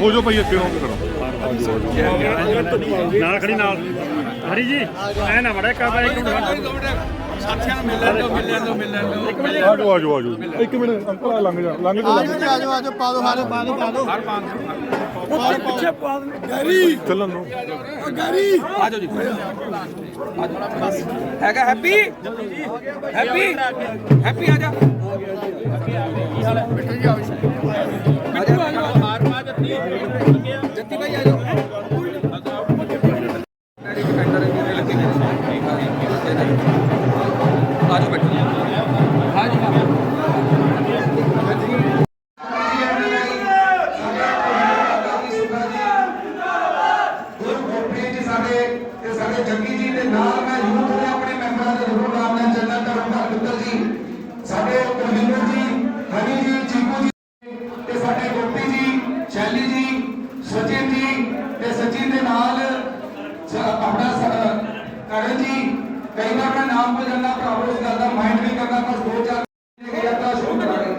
ਹੋ ਜੋ ਭਾਈ ਅੱਗੇ ਹੋ ਕਰੋ ਨਾਲ ਖੜੀ ਨਾਲ। ਹਰੀ ਜੀ ਐ ਨਾ ਮੜਾ ਕਾ ਬਾਈ ਇੱਕ ਮਿੰਟ ਸਾਥੀਆਂ ਨੂੰ ਮਿਲਣ ਦਿਓ ਮਿਲਣ ਦਿਓ ਮਿਲਣ ਦਿਓ ਆਜੋ ਆਜੋ ਆਜੋ। ਇੱਕ ਮਿੰਟ ਅੰਕਲ ਆ ਲੰਘ ਜਾ ਲੰਘ ਜਾ। ਆਜੋ ਆਜੋ ਪਾ ਦੋ ਹਾਰੇ ਪਾ ਦੋ ਪਾ ਦੋ ਪਿੱਛੇ ਪਾ ਗੈਰੀ। ਚੱਲਣ ਨੂੰ ਗੈਰੀ। ਆਜੋ ਜੀ। ਹੈਗਾ ਹੈਪੀ? ਹੈਪੀ? ਹੈਪੀ ਆ ਜਾ। ਬਿੱਟੂ ਜੀ ਆਓ ਮੈਂ ਭਰਾਵੋ ਇਸ ਗੱਲ ਦਾ ਮਾਈਂਡ ਨਹੀਂ ਕਰਦਾ ਬਸ ਦੋ ਚਾਰ ਗਿਆ ਤਾਂ ਸ਼ੁਰੂ ਕਰਾਂਗੇ।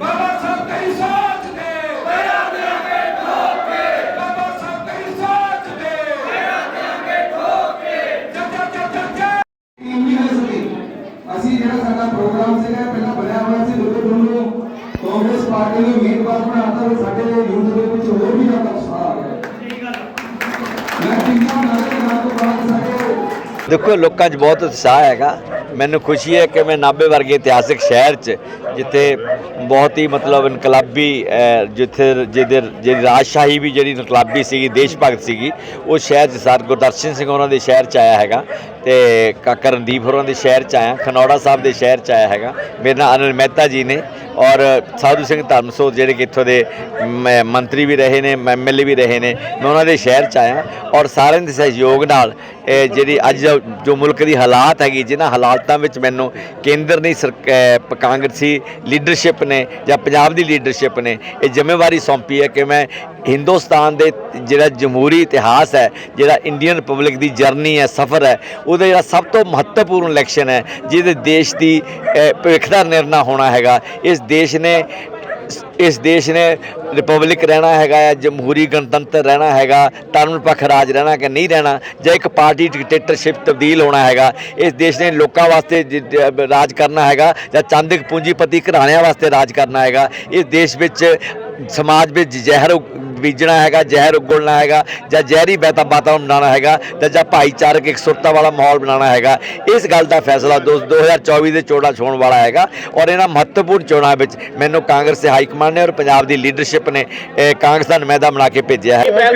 ਬਾਬਾ ਸਾਹਿਬ ਕਈ ਸੋਚ ਦੇ। ਮੇਰਾ ਦੇਾਂਗੇ ਠੋਕੇ। ਬਾਬਾ ਸਾਹਿਬ ਕਈ ਸੋਚ ਦੇ। ਮੇਰਾ ਦੇਾਂਗੇ ਠੋਕੇ। ਜੱਜ ਜੱਜ ਜੱਜ ਅਸੀਂ ਜਿਹੜਾ ਸਾਡਾ ਪ੍ਰੋਗਰਾਮ ਸੀਗਾ, ਪਹਿਲਾਂ ਬਣਿਆ ਹੋਇਆ ਸੀ ਲੋਕਾਂ ਨੂੰ। ਕਾਂਗਰਸ ਪਾਰਟੀ ਨੂੰ ਉਮੀਦਵਾਰ ਬਣਾਤਾ ਸਾਡੇ ਯੂਥ ਦੇ ਵਿੱਚ ਹੋਰ ਵੀ ਜ਼ਿਆਦਾ ਉਤਸ਼ਾਹ ਆ ਗਿਆ। ਮੈਂ ਕਿੰਨਾ ਨਾਰੇ ਨਾਲ ਤੋਂ ਬਾਅਦ ਸਾਡੇ ਦੇਖੋ, ਲੋਕਾਂ 'ਚ ਬਹੁਤ ਉਤਸ਼ਾਹ ਹੈਗਾ। ਮੈਨੂੰ ਖੁਸ਼ੀ ਹੈ ਕਿ ਮੈਂ ਨਾਭੇ ਵਰਗੇ ਇਤਿਹਾਸਿਕ ਸ਼ਹਿਰ 'ਚ, ਜਿੱਥੇ ਬਹੁਤ ਹੀ ਮਤਲਬ ਇਨਕਲਾਬੀ ਜਿੱਥੇ ਜਿਹਦੇ ਜਿਹੜੀ ਰਾਜਸ਼ਾਹੀ ਵੀ ਜਿਹੜੀ ਇਨਕਲਾਬੀ ਸੀਗੀ, ਦੇਸ਼ ਭਗਤ ਸੀਗੀ, ਉਹ ਸ਼ਹਿਰ 'ਚ ਸਰ, ਗੁਰਦਰਸ਼ਨ ਸਿੰਘ ਉਹਨਾਂ ਦੇ ਸ਼ਹਿਰ 'ਚ ਆਇਆ ਹੈਗਾ ਤੇ ਕਾਕਾ ਰਣਦੀਪ ਹੋਰਾਂ ਦੇ ਸ਼ਹਿਰ 'ਚ ਆਇਆ, ਖਨੌੜਾ ਸਾਹਿਬ ਦੇ ਸ਼ਹਿਰ 'ਚ ਆਇਆ ਹੈਗਾ। ਮੇਰੇ ਨਾਲ ਅਨਿਲ ਮਹਿਤਾ ਜੀ ਨੇ ਔਰ ਸਾਧੂ ਸਿੰਘ ਧਰਮਸੋਤ ਜਿਹੜੇ ਕਿ ਇੱਥੋਂ ਦੇ ਮ- ਮੰਤਰੀ ਵੀ ਰਹੇ ਨੇ ਐਮਐਲਏ ਵੀ ਰਹੇ ਨੇ, ਮੈਂ ਉਹਨਾਂ ਦੇ ਸ਼ਹਿਰ 'ਚ ਆਇਆ ਔਰ ਸਾਰਿਆਂ ਦੇ ਸਹਿਯੋਗ ਨਾਲ ਇਹ ਜਿਹੜੀ ਅੱਜ ਜੋ- ਮੁਲਕ ਦੀ ਹਾਲਾਤ ਹੈਗੀ, ਜਿਨ੍ਹਾਂ ਹਾਲਾਤਾਂ ਵਿੱਚ ਮੈਨੂੰ ਕੇਂਦਰ ਦੀ ਸਰਕ- ਕਾਂਗਰਸੀ ਲੀਡਰਸ਼ਿਪ ਨੇ ਜਾਂ ਪੰਜਾਬ ਦੀ ਲੀਡਰਸ਼ਿਪ ਨੇ ਇਹ ਜ਼ਿੰਮੇਵਾਰੀ ਸੌਂਪੀ ਹੈ ਕਿ ਮੈਂ ਹਿੰਦੁਸਤਾਨ ਦੇ ਜਿਹੜਾ ਜਮਹੂਰੀ ਇਤਿਹਾਸ ਹੈ, ਜਿਹੜਾ ਇੰਡੀਅਨ ਰਿਪਬਲਿਕ ਦੀ ਜਰਨੀ ਹੈ, ਸਫ਼ਰ ਹੈ, ਉਹਦਾ ਜਿਹੜਾ ਸਭ ਤੋਂ ਮਹੱਤਵਪੂਰਨ ਇਲੈਕਸ਼ਨ ਹੈ, ਜਿਹਦੇ ਦੇਸ਼ ਦੀ ਭਵਿੱਖ ਦਾ ਨਿਰਣਾ ਹੋਣਾ ਹੈਗਾ, ਇਸ ਦੇਸ਼ ਨੇ, ਇਸ ਦੇਸ਼ ਨੇ ਰਿਪਬਲਿਕ ਰਹਿਣਾ ਹੈਗਾ ਹੈ ਜਮਹੂਰੀ ਗਣਤੰਤਰ ਰਹਿਣਾ ਹੈਗਾ, ਧਰਮ ਪੱਖ ਰਾਜ ਰਹਿਣਾ ਕਿ ਨਹੀਂ ਰਹਿਣਾ, ਜਾਂ ਇੱਕ ਪਾਰਟੀ ਡਿਕਟੇਟਰਸ਼ਿਪ ਤਬਦੀਲ ਹੋਣਾ ਹੈਗਾ, ਇਸ ਦੇਸ਼ ਨੇ ਲੋਕਾਂ ਵਾਸਤੇ ਰਾਜ ਕਰਨਾ ਹੈਗਾ, ਜਾਂ ਚੰਦਕ ਪੂੰਜੀਪਤੀ ਘਰਾਣਿਆਂ ਵਾਸਤੇ ਰਾਜ ਕਰਨਾ ਹੈਗਾ, ਇਸ ਦੇਸ਼ ਵਿੱਚ ਸਮਾਜ ਵਿੱਚ ਜ਼ਹਿਰ ਬੀਜਣਾ ਹੈਗਾ ਜ਼ਹਿਰ ਉਗਲਣਾ ਹੈਗਾ ਜਾਂ ਜ਼ਹਿਰੀ ਬੈਤਾ ਵਾਤਾਵਰਨ ਬਣਾਉਣਾ ਹੈਗਾ ਤੇ ਜਾਂ ਭਾਈਚਾਰਕ ਇਕਸੁਰਤਾ ਵਾਲਾ ਮਾਹੌਲ ਬਣਾਉਣਾ ਹੈਗਾ। ਇਸ ਗੱਲ ਦਾ ਫੈਸਲਾ ਦੋ- 2024 ਦੇ ਚੋਣਾਂ ਹੋਣ ਵਾਲਾ ਹੈਗਾ ਔਰ ਇਹਨਾਂ ਮਹੱਤਵਪੂਰਨ ਚੋਣਾਂ ਵਿੱਚ ਮੈਨੂੰ ਕਾਂਗਰਸ ਦੇ ਹਾਈ ਕਮਾਂਡ ਨੇ ਔਰ ਪੰਜਾਬ ਦੀ ਲੀਡਰਸ਼ਿਪ ਨੇ ਕਾਂਗਰਸ ਦਾ ਨੁਮਾਇੰਦਾ ਬਣਾ ਕੇ ਭੇਜਿਆ ਹੈ। ਦਾ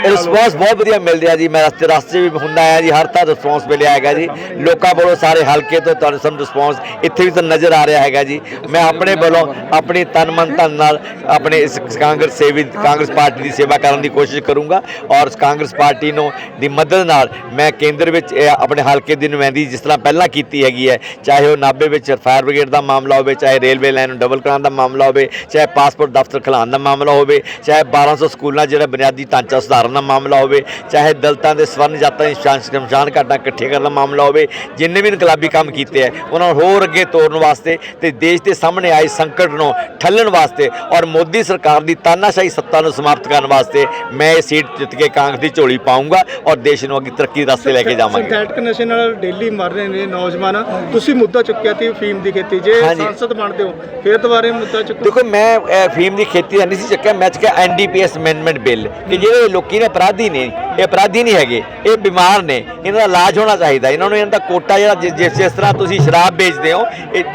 ਰਿਸਪੌਂਸ ਬਹੁਤ ਵਧੀਆ ਮਿਲ ਰਿਹਾ ਜੀ। ਮੈਂ ਰਸਤੇ ਰਸਤੇ ਵੀ ਹੁੰਦਾ ਆਇਆ ਜੀ ਹਰ ਤਰ੍ਹਾਂ ਰਿਸਪੌਂਸ ਮਿਲਿਆ ਹੈਗਾ ਜੀ। ਲੋਕਾਂ ਵੱਲੋਂ ਸਾਰੇ ਹਲਕੇ ਤੋਂ ਤੁਹਾਨੂੰ ਸਾਨੂੰ ਰਿਸਪੌਂਸ ਇੱਥੇ ਵੀ ਤਾਂ ਨਜ਼ਰ ਆ ਰਿਹਾ ਹੈਗਾ ਜੀ। ਮੈਂ ਆਪਣੇ ਵੱਲੋਂ ਆਪਣੀ ਤਨ ਮਨ ਧਨ ਨਾਲ ਆਪਣੇ ਇਸ ਕਾਂਗਰਸ ਸੇਵੀ ਕਾਂਗਰਸ ਪਾਰਟੀ ਦੀ ਸੇਵਾ ਕਰਨ ਦੀ ਕੋਸ਼ਿਸ਼ ਕਰੂੰਗਾ ਔਰ ਕਾਂਗਰਸ ਪਾਰਟੀ ਨੂੰ ਦੀ ਮਦਦ ਨਾਲ ਮੈਂ ਕੇਂਦਰ ਵਿੱਚ ਆਪਣੇ ਹਲਕੇ ਦੀ ਨੁਮਾਇੰਦੀ ਜਿਸ ਤਰ੍ਹਾਂ ਪਹਿਲਾਂ ਕੀਤੀ ਹੈਗੀ ਹੈ, ਚਾਹੇ ਉਹ ਨਾਭੇ ਵਿੱਚ ਫਾਇਰ ਬ੍ਰਿਗੇਡ ਦਾ ਮਾਮਲਾ ਹੋਵੇ, ਚਾਹੇ ਰੇਲਵੇ ਲਾਈਨ ਨੂੰ ਡਬਲ ਕਰਾਉਣ ਦਾ ਮਾਮਲਾ ਹੋਵੇ, ਚਾਹੇ ਪਾਸਪੋਰਟ ਦਫ਼ਤਰ ਖੁਲਾਉਣ ਦਾ ਮਾਮਲਾ ਹੋਵੇ, ਚਾਹੇ 1200 ਸਕੂਲਾਂ ਜਿਹੜਾ ਬੁਨਿਆਦੀ ਢਾਂਚਾ ਸੁਧਾਰਨ ਦਾ ਮਾਮਲਾ ਹੋਵੇ, ਚਾਹੇ ਦਲਤਾਂ ਦੇ ਸਵਰਨ ਜਾਤਾਂ ਦੀ ਸ਼ਮਸ਼ਾਨ ਘਾਟਾਂ ਇਕੱਠੇ ਕਰਨ ਦਾ ਮਾਮਲਾ ਹੋਵੇ, ਜਿੰਨੇ ਵੀ ਇਨਕਲਾਬੀ ਕੰਮ ਕੀਤੇ ਹੈ, ਉਹਨਾਂ ਨੂੰ ਹੋਰ ਅੱਗੇ ਤੋਰਨ ਵਾਸਤੇ ਤੇ ਦੇਸ਼ ਦੇ ਸਾਹਮਣੇ ਆਏ ਸੰਕਟ ਨੂੰ ਠੱਲਣ ਵਾਸਤੇ ਔਰ ਮੋਦੀ ਸਰਕਾਰ ਦੀ ਤਾਨਾਸ਼ਾਹੀ ਸੱਤਾ ਨੂੰ ਸਮਾਪਤ ਕਰਨ ਵਾਸਤੇ ਮੈਂ ਇਹ ਸੀਟ ਜਿੱਤ ਕੇ ਕਾਂਗਰਸ ਦੀ ਝੋਲੀ ਪਾਉਂਗਾ ਔਰ ਦੇਸ਼ ਨੂੰ ਅੱਗੇ ਤਰੱਕੀ ਦੇ ਰਸਤੇ ਲੈ ਕੇ ਜਾਵਾਂਗੇ। ਸਿੰਥੈਟਿਕ ਨਸ਼ੇ ਨਾਲ ਡੇਲੀ ਮਰ ਰਹੇ ਨੇ ਨੌਜਵਾਨ। ਤੁਸੀਂ ਮੁੱਦਾ ਚੁੱਕਿਆ ਸੀ ਫੀਮ ਦੀ ਖੇਤੀ। ਜੇ। ਸੰਸਦ ਬਣਦੇ ਹੋ ਫਿਰ ਦੁਬਾਰੇ ਮੁੱਦਾ ਚੁੱਕੋ। ਦੇਖੋ ਮੈਂ ਫੀਮ ਦੀ ਖੇਤੀ ਦਾ ਨਹੀਂ ਸੀ ਚੱਕਿਆ ਮੈਂ ਚੱਕਿਆ ਐਨਡੀਪੀਐਸ ਅਮੈਂਡਮੈਂਟ ਬਿੱਲ ਕਿ ਜਿਹੜੇ ਲੋਕੀ ਨੇ ਅਪਰਾਧੀ ਨੇ ਇਹ ਅਪਰਾਧੀ ਨਹੀਂ ਹੈਗੇ ਇਹ ਬਿਮਾਰ ਨੇ ਇਹਨਾਂ ਦਾ ਇਲਾਜ ਹੋਣਾ ਚਾਹੀਦਾ ਇਹਨਾਂ ਨੂੰ ਇਹਨਾਂ ਦਾ ਕੋਟਾ ਜਿਹੜਾ ਜਿਸ ਤਰ੍ਹਾਂ ਤੁਸੀਂ ਸ਼ਰਾਬ ਵੇਚਦੇ ਹੋ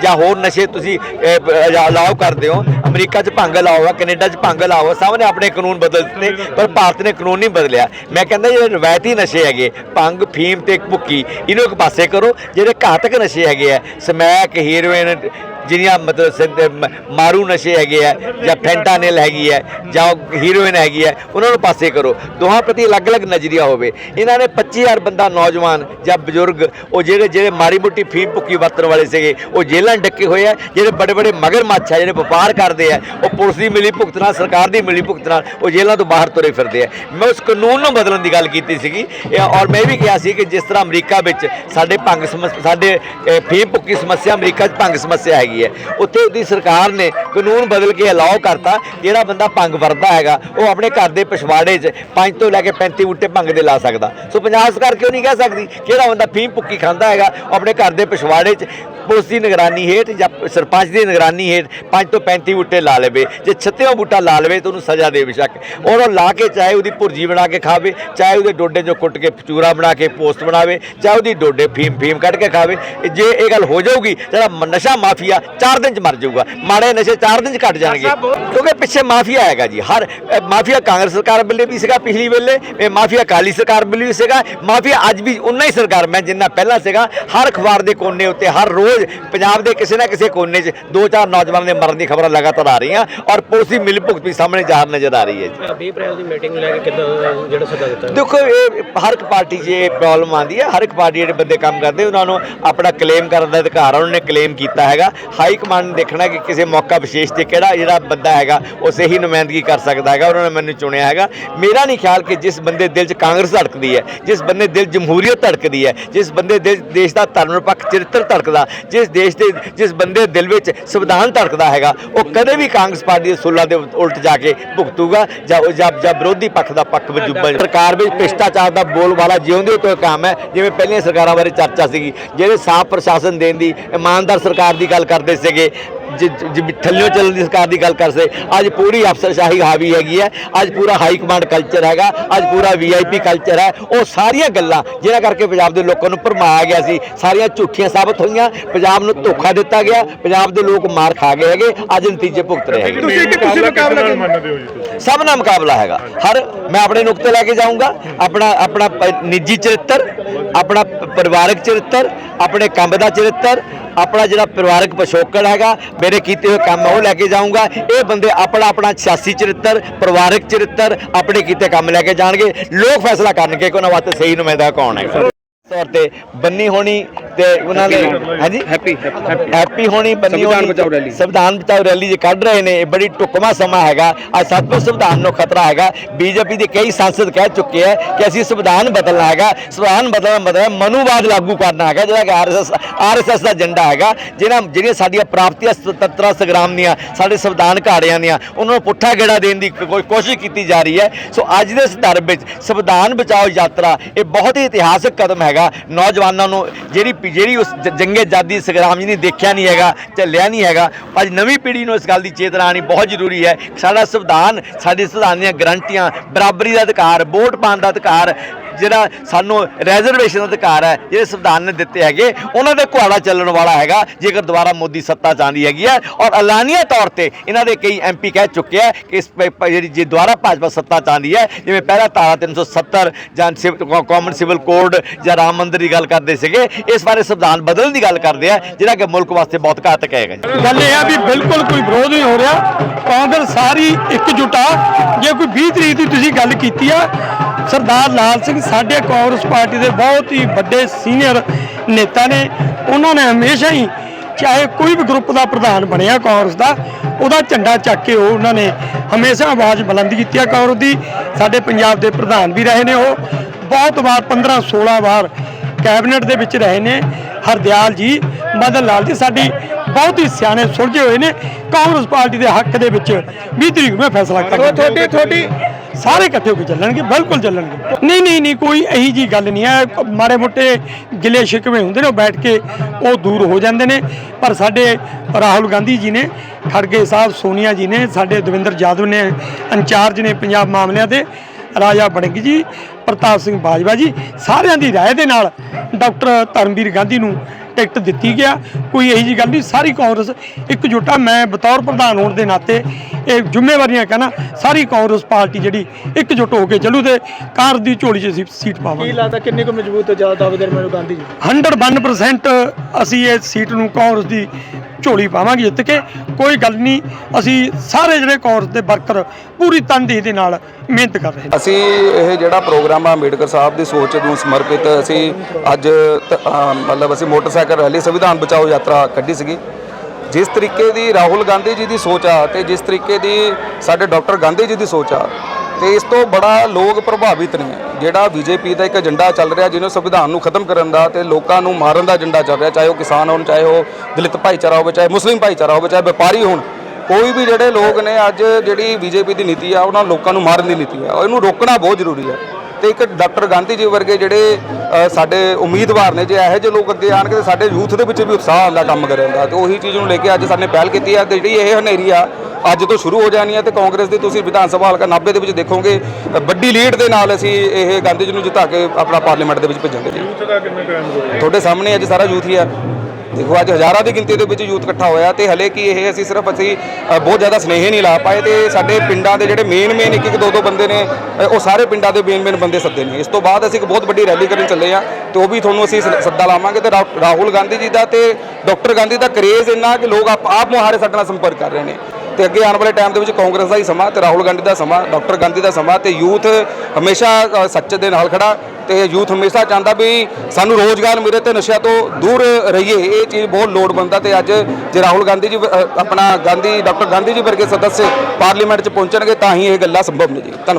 ਜਾਂ ਹੋਰ ਨਸ਼ੇ ਤੁਸੀਂ ਅਲਾਉ ਕਰਦੇ ਹੋ ਅਮਰੀਕਾ 'ਚ ਭੰਗ ਲਾਓ ਆ ਕੈਨੇਡਾ 'ਚ ਭੰਗ ਲਾਓ ਸਭ ਨੇ ਆਪਣੇ ਕਾਨੂੰਨ ਬਦਲ ਦਿੱਤੇ, ਪਰ ਭਾਰਤ ਨੇ ਕਾਨੂੰਨ ਨਹੀਂ ਬਦਲਿਆ। ਮੈਂ ਕਹਿੰਦਾ ਜਿਹੜੇ ਰਵਾਇਤੀ ਨਸ਼ੇ ਹੈਗੇ, ਭੰਗ, ਫੀਮ ਤੇ ਭੁੱਕੀ, ਇਹਨੂੰ ਇੱਕ ਪਾਸੇ ਕਰੋ, ਜਿਹੜੇ ਘਾਤਕ ਨਸ਼ੇ ਹੈਗੇ ਆ, ਸਮੈਕ, ਹੀਰੋਇਨ ਜਿਹੜੀਆਂ ਮਤਲਬ ਸਿੰਧ- ਮ- ਮਾਰੂ ਨਸ਼ੇ ਹੈਗੇ ਆ ਜਾਂ ਫੈਂਟਾਨਿਲ ਹੈਗੀ ਹੈ ਜਾਂ ਹੀਰੋਇਨ ਹੈਗੀ ਹੈ ਉਹਨਾਂ ਨੂੰ ਪਾਸੇ ਕਰੋ। ਦੋਹਾਂ ਪ੍ਰਤੀ ਅਲੱਗ-ਅਲੱਗ ਨਜ਼ਰੀਆ ਹੋਵੇ। ਇਹਨਾਂ ਨੇ 25000 ਬੰਦਾ ਨੌਜਵਾਨ ਜਾਂ ਬਜ਼ੁਰਗ ਉਹ ਜਿਹੜੇ ਜਿਹੜੇ ਮਾੜੀ ਮੋਟੀ ਫੀਮ ਭੁੱਕੀ ਵਰਤਣ ਵਾਲੇ ਸੀਗੇ ਉਹ ਜੇਲ੍ਹਾਂ 'ਚ ਡੱਕੇ ਹੋਏ ਆ ਜਿਹੜੇ ਬੜੇ ਬੜੇ ਮਗਰਮੱਛ ਆ ਜਿਹੜੇ ਵਪਾਰ ਕਰਦੇ ਆ ਉਹ ਪੁਲਿਸ ਦੀ ਮਿਲੀ ਭੁਗਤ ਨਾਲ ਸਰਕਾਰ ਦੀ ਮਿਲੀ ਭੁਗਤ ਨਾਲ ਉਹ ਜੇਲ੍ਹਾਂ ਤੋਂ ਬਾਹਰ ਤੁਰੇ ਫਿਰਦੇ ਆ। ਮੈਂ ਉਸ ਕਾਨੂੰਨ ਨੂੰ ਬਦਲਣ ਦੀ ਗੱਲ ਕੀਤੀ ਸੀਗੀ ਇਹ ਔਰ ਮੈਂ ਇਹ ਵੀ ਕਿਹਾ ਸੀ ਕਿ ਜਿਸ ਤਰ੍ਹਾਂ ਅਮਰੀਕਾ ਵਿੱਚ ਸਾਡੇ ਭੰਗ ਸਮੱਸ- ਸਾਡੇ ਅਹ, ਫੀਮ ਭੁੱਕੀ ਸਮੱਸਿਆ ਅਮਰੀਕਾ 'ਚ ਭੰਗ ਸਮੱਸਿਆ ਹੈਗੀ ਹੈਗੀ ਹੈ। ਉੱਥੇ ਉਹਦੀ ਸਰਕਾਰ ਨੇ ਕਾਨੂੰਨ ਬਦਲ ਕੇ ਅਲਾਉ ਕਰਤਾ, ਜਿਹੜਾ ਬੰਦਾ ਭੰਗ ਵਰਦਾ ਹੈਗਾ, ਉਹ ਆਪਣੇ ਘਰ ਦੇ ਪਿਛਵਾੜੇ 'ਚ ਪੰਜ ਤੋਂ ਲੈ ਕੇ 35 ਬੂਟੇ ਭੰਗ ਦੇ ਲਾ ਸਕਦਾ। ਸੋ ਪੰਜਾਬ ਸਰਕਾਰ ਕਿਉਂ ਨਹੀਂ ਕਹਿ ਸਕਦੀ? ਕਿਹੜਾ ਬੰਦਾ ਫੀਮ ਪੁੱਕੀ ਖਾਂਦਾ ਹੈਗਾ, ਉਹ ਆਪਣੇ ਘਰ ਦੇ ਪਿਛਵਾੜੇ 'ਚ ਪੁਲਿਸ ਦੀ ਨਿਗਰਾਨੀ ਹੇਠ ਜਾਂ ਸਰਪੰਚ ਦੀ ਨਿਗਰਾਨੀ ਹੇਠ ਪੰਜ ਤੋਂ 35 ਬੂਟੇ ਲਾ ਲਵੇ, ਜੇ ਛੱਤਿਓਂ ਬੂਟਾ ਲਾ ਲਵੇ ਤਾਂ ਉਹਨੂੰ ਸਜ਼ਾ ਦੇ ਬੇਸ਼ੱਕ। ਔਰ ਉਹ ਲਾ ਕੇ ਚਾਹੇ ਉਹਦੀ ਭੁਰਜੀ ਬਣਾ ਕੇ ਖਾਵੇ, ਚਾਹੇ ਉਹਦੇ ਡੋਡੇ 'ਚੋਂ ਕੁੱਟ ਕੇ ਚੂਰਾ ਬਣਾ ਕੇ ਪੋਸਟ ਬਣਾਵੇ, ਚਾਹੇ ਉਹਦੀ ਡੋਡੇ ਫੀਮ ਫੀਮ ਕੱਢ ਕੇ ਖਾਵੇ। ਜੇ ਇਹ ਗੱਲ ਹੋ ਜਾਊਗੀ, ਜਿਹੜਾ ਨਸ਼ਾ ਮਾਫੀਆ 4 ਦਿਨ 'ਚ ਮਰ ਜਾਊਗਾ। ਮਾੜੇ ਨਸ਼ੇ 4 ਦਿਨ 'ਚ ਘਟ ਜਾਣਗੇ। ਕਿਉਂਕਿ ਪਿੱਛੇ ਮਾਫੀਆ ਹੈਗਾ ਜੀ। ਹਰ ਮਾਫੀਆ ਕਾਂਗਰਸ ਸਰਕਾਰ ਵੇਲੇ ਵੀ ਸੀਗਾ ਪਿਛਲੀ ਵੇਲੇ ਇਹ ਮਾਫੀਆ ਕਾਲੀ ਸਰਕਾਰ ਵੇਲੇ ਵੀ ਸੀਗਾ। ਮਾਫੀਆ ਅੱਜ ਵੀ ਉਨਾ ਹੀ ਸਰਕਾਰ ਮੈਂ ਜਿੰਨਾ ਪਹਿਲਾਂ ਸੀਗਾ ਹਰ ਅਖਬਾਰ ਦੇ ਕੋਨੇ ਉੱਤੇ ਹਰ ਰੋਜ਼ ਪੰਜਾਬ ਦੇ ਕਿਸੇ ਨਾ ਕਿਸੇ ਕੋਨੇ 'ਚ ਦੋ ਚਾਰ ਨੌਜਵਾਨਾਂ ਦੇ ਮਰਨ ਦੀ ਖਬਰਾਂ ਲਗਾਤਾਰ ਆ ਰਹੀਆਂ ਔਰ ਪੁਲਿਸ ਦੀ ਮਿਲ ਭੁਗਤ ਵੀ ਸਾਹਮਣੇ ਜ਼ਾਹਰ ਨਜ਼ਰ ਆ ਰਹੀ ਹੈ ਜੀ। 20 ਅਪ੍ਰੈਲ ਦੀ ਮੀਟਿੰਗ ਲੈ ਕੇ ਕਿੱਦਾਂ ਜਿਹੜਾ ਸੱਦਾ ਦਿੱਤਾ ਦੇਖੋ ਇਹ ਹਰ ਇੱਕ ਪਾਰਟੀ 'ਚ ਇਹ ਪ੍ਰੋਬਲਮ ਆਉਂਦੀ ਹੈ। ਹਰ ਇੱਕ ਪਾਰਟੀ ਜਿਹੜੇ ਬੰਦੇ ਕੰਮ ਕਰਦੇ ਉਹਨਾਂ ਨੂੰ ਆਪਣਾ ਕਲੇਮ ਕਰਨ ਦਾ ਅਧਿਕਾਰ ਉਹਨਾਂ ਨੇ ਕਲੇਮ ਕੀਤਾ ਹੈਗਾ। ਹਾਈ ਕਮਾਂਡ ਨੇ ਦੇਖਣਾ ਕਿ ਕਿਸੇ ਮੌਕਾ ਵਿਸ਼ੇਸ਼ ਤੇ ਕਿਹੜਾ ਜਿਹੜਾ ਬੰਦਾ ਹੈਗਾ ਉਹ ਸਹੀ ਨੁਮਾਇੰਦਗੀ ਕਰ ਸਕਦਾ ਹੈਗਾ, ਉਹਨਾਂ ਨੇ ਮੈਨੂੰ ਚੁਣਿਆ ਹੈਗਾ। ਮੇਰਾ ਨਹੀਂ ਖਿਆਲ ਕਿ ਜਿਸ ਬੰਦੇ ਦਿਲ 'ਚ ਕਾਂਗਰਸ ਧੜਕਦੀ ਹੈ, ਜਿਸ ਬੰਦੇ ਦਿਲ ਜਮਹੂਰੀਅਤ ਧੜਕਦੀ ਹੈ, ਜਿਸ ਬੰਦੇ ਦਿਲ, ਦੇਸ਼ ਦਾ ਧਰਮ ਨਿਰਪੱਖ ਚਰਿੱਤਰ ਧੜਕਦਾ, ਜਿਸ ਦੇਸ਼ ਦੇ, ਜਿਸ ਬੰਦੇ ਦਿਲ ਵਿੱਚ ਸੰਵਿਧਾਨ ਧੜਕਦਾ ਹੈਗਾ, ਉਹ ਕਦੇ ਵੀ ਕਾਂਗਰਸ ਪਾਰਟੀ ਦੇ ਸੁੱਲਾ ਦੇ ਉਲਟ ਜਾ ਕੇ ਭੁਗਤੂਗਾ ਜਾਂ ਉਹ- ਜਾਂ ਵਿਰੋਧੀ ਪੱਖ ਦਾ ਪੱਖ ਵਜੂਬਾ ਸਰਕਾਰ ਵਿੱਚ ਭ੍ਰਿਸ਼ਟਾਚਾਰ ਦਾ ਬੋਲਬਾਲਾ ਜਿਉਂਦੇ ਤੋਂ ਕੰਮ ਹੈ, ਜਿਵੇਂ ਪਹਿਲੀਆਂ ਸਰਕਾਰਾਂ ਬਾਰੇ ਚਰਚਾ ਸੀਗੀ, ਜਿਹੜੇ ਸਾਫ਼ ਪ੍ਰਸ਼ਾਸਨ ਦੇਣ ਦੀ, ਇਮਾਨਦਾਰ ਸਰਕਾਰ ਦੀ ਗੱਲ ਕਰਦੇ ਸੀਗੇ। ਜਿ- ਜਿ- ਥੱਲਿਓਂ ਚੱਲਣ ਦੀ ਸਰਕਾਰ ਦੀ ਗੱਲ ਕਰਦੇ ਅੱਜ ਪੂਰੀ ਅਫਸਰਸ਼ਾਹੀ ਹਾਵੀ ਹੈਗੀ ਹੈ। ਅੱਜ ਪੂਰਾ ਹਾਈ ਕਮਾਂਡ ਕਲਚਰ ਹੈਗਾ। ਅੱਜ ਪੂਰਾ ਵੀਆਈਪੀ ਕਲਚਰ ਹੈ। ਉਹ ਸਾਰੀਆਂ ਗੱਲਾਂ ਜਿਹਨਾਂ ਕਰਕੇ ਪੰਜਾਬ ਦੇ ਲੋਕਾਂ ਨੂੰ ਭਰਮਾਇਆ ਗਿਆ ਸੀ ਸਾਰੀਆਂ ਝੂਠੀਆਂ ਸਾਬਤ ਹੋਈਆਂ। ਪੰਜਾਬ ਨੂੰ ਧੋਖਾ ਦਿੱਤਾ ਗਿਆ। ਪੰਜਾਬ ਦੇ ਲੋਕ ਮਾਰ ਖਾ ਗਏ ਹੈਗੇ। ਅੱਜ ਨਤੀਜੇ ਭੁਗਤ ਰਹੇ ਹੈਗੇ। ਤੁਸੀਂ ਕਿ ਤੁਸੀਂ ਮੁਕਾਬਲਾ ਮੰਨਦੇ ਹੋ ਜੀ ਤੁਸੀਂ? ਸਭ ਨਾਲ ਮੁਕਾਬਲਾ ਹੈਗਾ। ਹਰ ਮੈਂ ਆਪਣੇ ਨੁਕਤੇ ਲੈ ਕੇ ਜਾਊਂਗਾ। ਆਪਣਾ ਆਪਣਾ ਨਿੱਜੀ ਚਰਿੱਤਰ ਆਪਣਾ ਪਰਿਵਾਰਕ ਚਰਿੱਤਰ, ਆਪਣੇ ਕੰਮ ਦਾ ਚਰਿੱਤਰ, ਆਪਣਾ ਜਿਹੜਾ ਪਰਿਵਾਰਕ ਪਿਛੋਕੜ ਹੈਗਾ, ਮੇਰੇ ਕੀਤੇ ਹੋਏ ਕੰਮ ਉਹ ਲੈ ਕੇ ਜਾਊਂਗਾ। ਇਹ ਬੰਦੇ ਆਪਣਾ ਆਪਣਾ ਸਿਆਸੀ ਚਰਿੱਤਰ, ਪਰਿਵਾਰਕ ਚਰਿੱਤਰ ਆਪਣੇ ਕੀਤੇ ਕੰਮ ਲੈ ਕੇ ਜਾਣਗੇ। ਲੋਕ ਫੈਸਲਾ ਕਰਨਗੇ ਕਿ ਉਹਨਾਂ ਵਾਸਤੇ ਸਹੀ ਨੁਮਾਇੰਦਾ ਕੌਣ ਹੈ ਤੌਰ ਤੇ ਬੰਨੀ ਹੋਣੀ ਤੇ ਉਹਨਾਂ ਦੇ ਹਾਂਜੀ? ਹੈਪੀ ਹੈਪੀ ਹੋਣੀ ਬੰਨੀ ਹੋਣੀ। ਸੰਵਿਧਾਨ ਬਚਾਓ ਰੈਲੀ। ਜੇ ਕੱਢ ਰਹੇ ਨੇ ਇਹ ਬੜੀ ਟੁਕਮਾ ਸਮਾਂ ਹੈਗਾ। ਅੱਜ ਸੱਚਮੁੱਚ ਸੰਵਿਧਾਨ ਨੂੰ ਖਤਰਾ ਹੈਗਾ। ਬੀਜੇਪੀ ਦੇ ਕਈ ਸੰਸਦ ਕਹਿ ਚੁੱਕੇ ਹੈ ਕਿ ਅਸੀਂ ਸੰਵਿਧਾਨ ਬਦਲਣਾ ਹੈਗਾ। ਸੰਵਿਧਾਨ ਬਦਲਣ ਮਤਲਬ ਮਨੂਵਾਦ ਲਾਗੂ ਕਰਨਾ ਹੈਗਾ ਜਿਹੜਾ ਕਿ ਆਰਐਸਐਸ ਆਰਐਸਐਸ ਦਾ ਏਜੰਡਾ ਹੈਗਾ। ਜਿਹਨਾਂ ਜਿਹੜੀਆਂ ਸਾਡੀਆਂ ਪ੍ਰਾਪਤੀਆਂ ਸੁਤੰਤਰਤਾ ਸੰਗਰਾਮ ਦੀਆਂ ਸਾਡੇ ਸੰਵਿਧਾਨ ਘਾੜਿਆਂ ਦੀਆਂ ਉਹਨਾਂ ਨੂੰ ਪੁੱਠਾ ਗੇੜਾ ਦੇਣ ਦੀ ਕੋਈ ਕੋਸ਼ਿਸ਼ ਕੀਤੀ ਜਾ ਰਹੀ ਹੈ। ਸੋ ਅੱਜ ਦੇ ਸੰਦਰਭ ਵਿੱਚ ਸੰਵਿਧਾਨ ਬਚਾਓ ਯਾਤਰਾ ਇਹ ਬਹੁਤ ਹੀ ਇਤਿਹਾਸਕ ਕਦਮ ਹੈਗਾ। ਨੌਜਵਾਨਾਂ ਨੂੰ ਜਿਹੜੀ ਜਿਹੜੀ ਉਸ ਜੰਗੇ ਆਜ਼ਾਦੀ ਸੰਗਰਾਮ ਜੀ ਨੇ ਦੇਖਿਆ ਨਹੀਂ ਹੈਗਾ ਚੱਲਿਆ ਨਹੀਂ ਹੈਗਾ, ਅੱਜ ਨਵੀਂ ਪੀੜ੍ਹੀ ਨੂੰ ਇਸ ਗੱਲ ਦੀ ਚੇਤਨਾ ਆਉਣੀ ਬਹੁਤ ਜ਼ਰੂਰੀ ਹੈ। ਸਾਡਾ ਸੰਵਿਧਾਨ, ਸਾਡੇ ਸੰਵਿਧਾਨ ਦੀਆਂ ਗਰੰਟੀਆਂ, ਬਰਾਬਰੀ ਦਾ ਅਧਿਕਾਰ, ਵੋਟ ਪਾਉਣ ਦਾ ਅਧਿਕਾਰ ਜਿਹੜਾ ਸਾਨੂੰ ਰੈਜ਼ਰਵੇਸ਼ਨ ਅਧਿਕਾਰ ਹੈ, ਜਿਹੜੇ ਸੰਵਿਧਾਨ ਨੇ ਦਿੱਤੇ ਹੈਗੇ, ਉਹਨਾਂ ਦੇ ਘੁਆੜਾ ਚੱਲਣ ਵਾਲਾ ਹੈਗਾ, ਜੇਕਰ ਦੁਬਾਰਾ ਮੋਦੀ ਸੱਤਾ 'ਚ ਚਾਹੁੰਦੀ ਹੈਗੀ ਹੈ। ਔਰ ਐਲਾਨੀਆ ਤੌਰ ਤੇ ਇਹਨਾਂ ਦੇ ਕਈ ਐਮਪੀ ਕਹਿ ਚੁੱਕੇ ਹੈ ਕਿ ਇਸ ਜਿਹੜੀ ਜੇ ਦੁਬਾਰਾ ਭਾਜਪਾ ਸੱਤਾ 'ਚ ਚਾਹੁੰਦੀ ਹੈ, ਜਿਵੇਂ ਪਹਿਲਾ ਧਾਰਾ 370 ਜਾਂ ਕਾਮਨ ਸਿਵਲ ਕੋਡ ਜਾਂ ਰਾਮ ਮੰਦਿਰ ਦੀ ਗੱਲ ਕਰਦੇ ਸੀਗੇ, ਇਸ ਬਾਰੇ ਸੰਵਿਧਾਨ ਬਦਲਣ ਦੀ ਗੱਲ ਕਰਦੇ ਆ, ਜਿਹੜਾ ਕਿ ਮੁਲਕ ਵਾਸਤੇ ਬਹੁਤ ਘਾਤਕ ਹੈਗਾ ਗੱਲ ਇਹ ਆ ਵੀ ਬਿਲਕੁਲ ਕੋਈ ਵਿਰੋਧ ਨਹੀਂ ਹੋ ਰਿਹਾ। ਕਾਂਗਰਸ ਸਾਰੀ ਇਕਜੁੱਟ ਆ। ਜੇ ਕੋਈ 20 ਤਰੀਕ ਦੀ ਤੁਸੀਂ ਗੱਲ ਕੀਤੀ ਆ ਸਰਦਾਰ ਲਾਲ ਸਿੰਘ ਸਾਡੇ ਕਾਂਗਰਸ ਪਾਰਟੀ ਦੇ ਬਹੁਤ ਹੀ ਵੱਡੇ ਸੀਨੀਅਰ ਨੇਤਾ ਨੇ। ਉਹਨਾਂ ਨੇ ਹਮੇਸ਼ਾ ਹੀ ਚਾਹੇ ਕੋਈ ਵੀ ਗਰੁੱਪ ਦਾ ਪ੍ਰਧਾਨ ਬਣਿਆ ਕਾਂਗਰਸ ਦਾ, ਉਹਦਾ ਝੰਡਾ ਚੱਕ ਕੇ ਉਹ ਉਹਨਾਂ ਨੇ ਹਮੇਸ਼ਾ ਆਵਾਜ਼ ਬੁਲੰਦ ਕੀਤੀ ਆ ਕਾਂਗਰਸ ਦੀ। ਸਾਡੇ ਪੰਜਾਬ ਦੇ ਪ੍ਰਧਾਨ ਵੀ ਰਹੇ ਨੇ ਉਹ। ਬਹੁਤ ਵਾਰ 15 16 ਵਾਰ ਕੈਬਨਿਟ ਦੇ ਵਿੱਚ ਰਹੇ ਨੇ। ਹਰਦਿਆਲ ਜੀ, ਮਦਨ ਲਾਲ ਜੀ ਸਾਡੀ ਬਹੁਤ ਹੀ ਸਿਆਣੇ ਸੁਲਝੇ ਹੋਏ ਨੇ। ਕਾਂਗਰਸ ਪਾਰਟੀ ਦੇ ਹੱਕ ਦੇ ਵਿੱਚ 20 ਤਰੀਕ ਨੂੰ ਇਹ ਫੈਸਲਾ ਕਰਾਂਗੇ ਤੁਹਾਡੀ ਤੁਹਾਡੀ ਸਾਰੇ ਇਕੱਠੇ ਹੋ ਕੇ ਚੱਲਣਗੇ, ਬਿਲਕੁਲ ਚੱਲਣਗੇ। ਨਹੀਂ ਨਹੀਂ ਨਹੀਂ, ਕੋਈ ਇਹੀ ਜੀ ਗੱਲ ਨਹੀਂ ਹੈ। ਮਾੜੇ ਮੋਟੇ ਗਿਲੇ ਸ਼ਿਕਵੇ ਹੁੰਦੇ ਨੇ, ਉਹ ਬੈਠ ਕੇ ਉਹ ਦੂਰ ਹੋ ਜਾਂਦੇ ਨੇ। ਪਰ ਸਾਡੇ ਰਾਹੁਲ ਗਾਂਧੀ ਜੀ ਨੇ, ਖੜਗੇ ਸਾਹਿਬ ਸੋਨੀਆ ਜੀ ਨੇ, ਸਾਡੇ ਦਵਿੰਦਰ ਜਾਦਵ ਨੇ, ਇੰਚਾਰਜ ਨੇ ਪੰਜਾਬ ਮਾਮਲਿਆਂ ਦੇ, ਰਾਜਾ ਬਣਗੀ ਜੀ, ਪ੍ਰਤਾਪ ਸਿੰਘ ਬਾਜਵਾ ਜੀ, ਸਾਰਿਆਂ ਦੀ ਰਾਏ ਦੇ ਨਾਲ ਡਾਕਟਰ ਧਰਮਵੀਰ ਗਾਂਧੀ ਨੂੰ ਟਿਕਟ ਦਿੱਤੀ ਗਿਆ। ਕੋਈ ਇਹੀ ਜੀ ਗੱਲ ਨਹੀਂ, ਸਾਰੀ ਕਾਂਗਰਸ ਇੱਕ ਆ। ਮੈਂ ਬਤੌਰ ਪ੍ਰਧਾਨ ਹੋਣ ਦੇ ਨਾਤੇ ਇਹ ਜ਼ਿੰਮੇਵਾਰੀਆਂ ਕਹਿੰਦਾ ਸਾਰੀ ਕਾਂਗਰਸ ਪਾਰਟੀ ਜਿਹੜੀ ਇਕਜੁੱਟ ਹੋ ਕੇ ਚੱਲੂ ਤੇ ਕਾਰ ਦੀ ਝੋਲੀ 'ਚ ਅਸੀਂ ਸੀਟ ਕੀ ਪਾਵਾਂਗੇ ਲੱਗਦਾ ਕਿੰਨੀ ਕੁ ਮਜ਼ਬੂਤ ਜ਼ਿਆਦਾ ਦਾਅਵੇਦਾਰ ਮੈਨੂੰ ਗਾਂਧੀ ਜੀ? 101% ਅਸੀਂ ਇਹ ਸੀਟ ਨੂੰ ਕਾਂਗਰਸ ਦੀ ਝੋਲੀ ਪਾਵਾਂਗੇ ਜਿੱਤ ਕੇ। ਕੋਈ ਗੱਲ ਨਹੀਂ ਅਸੀਂ ਸਾਰੇ ਜਿਹੜੇ ਕਾਂਗਰਸ ਦੇ ਵਰਕਰ ਪੂਰੀ ਤਨਦੇਹੀ ਦੇ ਨਾਲ ਮਿਹਨਤ ਕਰ ਰਹੇ ਅਸੀਂ ਇਹ ਜਿਹੜਾ ਪ੍ਰੋਗਰਾਮ ਆ ਅੰਬੇਡਕਰ ਸਾਹਿਬ ਦੀ ਸੋਚ ਨੂੰ ਸਮਰਪਿਤ ਅਸੀਂ ਅੱਜ ਮਤਲਬ ਅਸੀਂ ਮੋਟਰਸਾਈਕਲ ਰੈਲੀ ਸੰਵਿਧਾਨ ਬਚਾਓ ਯਾਤਰਾ ਕੱਢੀ ਸੀਗੀ। ਜਿਸ ਤਰੀਕੇ ਦੀ ਰਾਹੁਲ ਗਾਂਧੀ ਜੀ ਦੀ ਸੋਚ ਆ ਤੇ ਜਿਸ ਤਰੀਕੇ ਦੀ ਸਾਡੇ ਡਾਕਟਰ ਗਾਂਧੀ ਜੀ ਦੀ ਸੋਚ ਆ, ਤੇ ਇਸ ਤੋਂ ਬੜਾ ਲੋਕ ਪ੍ਰਭਾਵਿਤ ਨੇ, ਜਿਹੜਾ ਬੀਜੇਪੀ ਦਾ ਇੱਕ ਏਜੰਡਾ ਚੱਲ ਰਿਹਾ ਜਿਹਨੂੰ ਸੰਵਿਧਾਨ ਨੂੰ ਖਤਮ ਕਰਨ ਦਾ ਤੇ ਲੋਕਾਂ ਨੂੰ ਮਾਰਨ ਦਾ ਏਜੰਡਾ ਚੱਲ ਰਿਹਾ, ਚਾਹੇ ਉਹ ਕਿਸਾਨ ਹੋਣ, ਚਾਹੇ ਉਹ ਦਲਿਤ ਭਾਈਚਾਰਾ ਹੋਵੇ, ਚਾਹੇ ਮੁਸਲਿਮ ਭਾਈਚਾਰਾ ਹੋਵੇ, ਚਾਹੇ ਵਪਾਰੀ ਹੋਣ, ਕੋਈ ਵੀ ਜਿਹੜੇ ਲੋਕ ਨੇ ਅੱਜ ਜਿਹੜੀ ਬੀਜੇਪੀ ਦੀ ਨੀਤੀ ਆ, ਉਹਨਾਂ ਲੋਕਾਂ ਨੂੰ ਮਾਰਨ ਦੀ ਨੀਤੀ ਆ, ਇਹਨੂੰ ਰੋਕਣਾ ਬਹੁਤ ਜ਼ਰੂਰੀ ਹੈ ਤੇ ਇੱਕ ਡਾਕਟਰ ਗਾਂਧੀ ਜੀ ਵਰਗੇ ਜਿਹੜੇ ਸਾਡੇ ਉਮੀਦਵਾਰ ਨੇ ਜੇ ਇਹੋ ਜਿਹੇ ਲੋਕ ਅੱਗੇ ਆਣਗੇ ਤੇ ਸਾਡੇ ਯੂਥ ਦੇ ਵਿੱਚ ਵੀ ਉਤਸ਼ਾਹ ਆਉਂਦਾ ਕੰਮ ਕਰਨ ਦਾ ਤੇ ਉਹੀ ਚੀਜ਼ ਨੂੰ ਲੈ ਕੇ ਅੱਜ ਸਾਨੇ ਪਹਿਲ ਕੀਤੀ ਆ ਤੇ ਜਿਹੜੀ ਇਹ ਹਨੇਰੀ ਆ ਅੱਜ ਤੋਂ ਸ਼ੁਰੂ ਹੋ ਜਾਣੀ ਹੈ ਤੇ ਕਾਂਗਰਸ ਦੀ ਤੁਸੀਂ ਵਿਧਾਨ ਸਭਾ ਹਲਕਾ 90 ਦੇ ਵਿੱਚ ਦੇਖੋਗੇ ਵੱਡੀ ਲੀਡ ਦੇ ਨਾਲ ਅਸੀਂ ਇਹ ਗਾਂਧੀ ਜੀ ਨੂੰ ਜਿਤਾ ਕੇ ਆਪਣਾ ਪਾਰਲੀਮੈਂਟ ਦੇ ਵਿੱਚ ਭੇਜਾਂਗੇ ਯੂਥ ਦਾ ਕਿੰਨਾ ਕਾਇਮ ਹੋਇਆ? ਤੁਹਾਡੇ ਸਾਹਮਣੇ ਅੱਜ ਸਾਰਾ ਯੂਥ ਹੀ ਆ। ਦੇਖੋ, ਅੱਜ ਹਜ਼ਾਰਾਂ ਦੀ ਗਿਣਤੀ ਦੇ ਵਿੱਚ ਯੂਥ ਇਕੱਠਾ ਹੋਇਆ ਤੇ ਹਲੇ ਕੀ ਇਹ ਅਸੀਂ ਸਿਰਫ ਅਸੀਂ ਬਹੁਤ ਜ਼ਿਆਦਾ ਸਨੇਹ ਨਹੀਂ ਲਾ ਪਾਏ ਤੇ ਸਾਡੇ ਪਿੰਡਾਂ ਦੇ ਜਿਹੜੇ ਮੇਨ ਮੇਨ ਇੱਕ ਇੱਕ ਦੋ ਦੋ ਬੰਦੇ ਨੇ ਉਹ ਸਾਰੇ ਪਿੰਡਾਂ ਦੇ ਮੇਨ ਮੇਨ ਬੰਦੇ ਸੱਦੇ ਨੇ। ਇਸ ਤੋਂ ਬਾਅਦ ਅਸੀਂ ਇੱਕ ਬਹੁਤ ਵੱਡੀ ਰੈਲੀ ਕਰਨ ਚੱਲੇ ਆ ਤੇ ਉਹ ਵੀ ਤੁਹਾਨੂੰ ਅਸੀਂ ਸ- ਸੱਦਾ ਲਾਵਾਂਗੇ ਤੇ ਰਾ- ਰਾਹੁਲ ਗਾਂਧੀ ਜੀ ਦਾ ਤੇ ਡਾਕਟਰ ਗਾਂਧੀ ਦਾ ਕਰੇਜ਼ ਇੰਨਾ ਕਿ ਲੋਕ ਆਪ ਆਪ ਮੁਹਾਰੇ ਸਾਡੇ ਨਾਲ ਸੰਪਰਕ ਕਰ ਰਹੇ ਨੇ। ਤੇ ਅੱਗੇ ਆਉਣ ਵਾਲੇ ਟਾਈਮ ਦੇ ਵਿੱਚ ਕਾਂਗਰਸ ਦਾ ਹੀ ਸਮਾਂ ਤੇ ਰਾਹੁਲ ਗਾਂਧੀ ਦਾ ਸਮਾਂ, ਡਾਕਟਰ ਗਾਂਧੀ ਦਾ ਸਮਾਂ ਤੇ ਯੂਥ ਹਮੇਸ਼ਾ ਸੱਚ ਦੇ ਨਾਲ ਖੜਾ ਤੇ ਯੂਥ ਹਮੇਸ਼ਾ ਚਾਹੁੰਦਾ ਵੀ ਸਾਨੂੰ ਰੋਜ਼ਗਾਰ ਮਿਲੇ ਤੇ ਨਸ਼ਿਆਂ ਤੋਂ ਦੂਰ ਰਹੀਏ। ਇਹ ਚੀਜ਼ ਬਹੁਤ ਲੋੜਵੰਦ ਆ ਤੇ ਅੱਜ ਜੇ ਰਾਹੁਲ ਗਾਂਧੀ ਜੀ ਅ, ਆਪਣਾ ਗਾਂਧੀ ਡਾਕਟਰ ਗਾਂਧੀ ਜੀ ਵਰਗੇ ਸਦੱਸ ਪਾਰਲੀਮੈਂਟ 'ਚ ਪਹੁੰਚਣਗੇ ਤਾਂ ਹੀ ਇਹ ਗੱਲਾਂ ਸੰਭਵ ਨੇ ਜੀ। ਧੰਨਵਾਦ।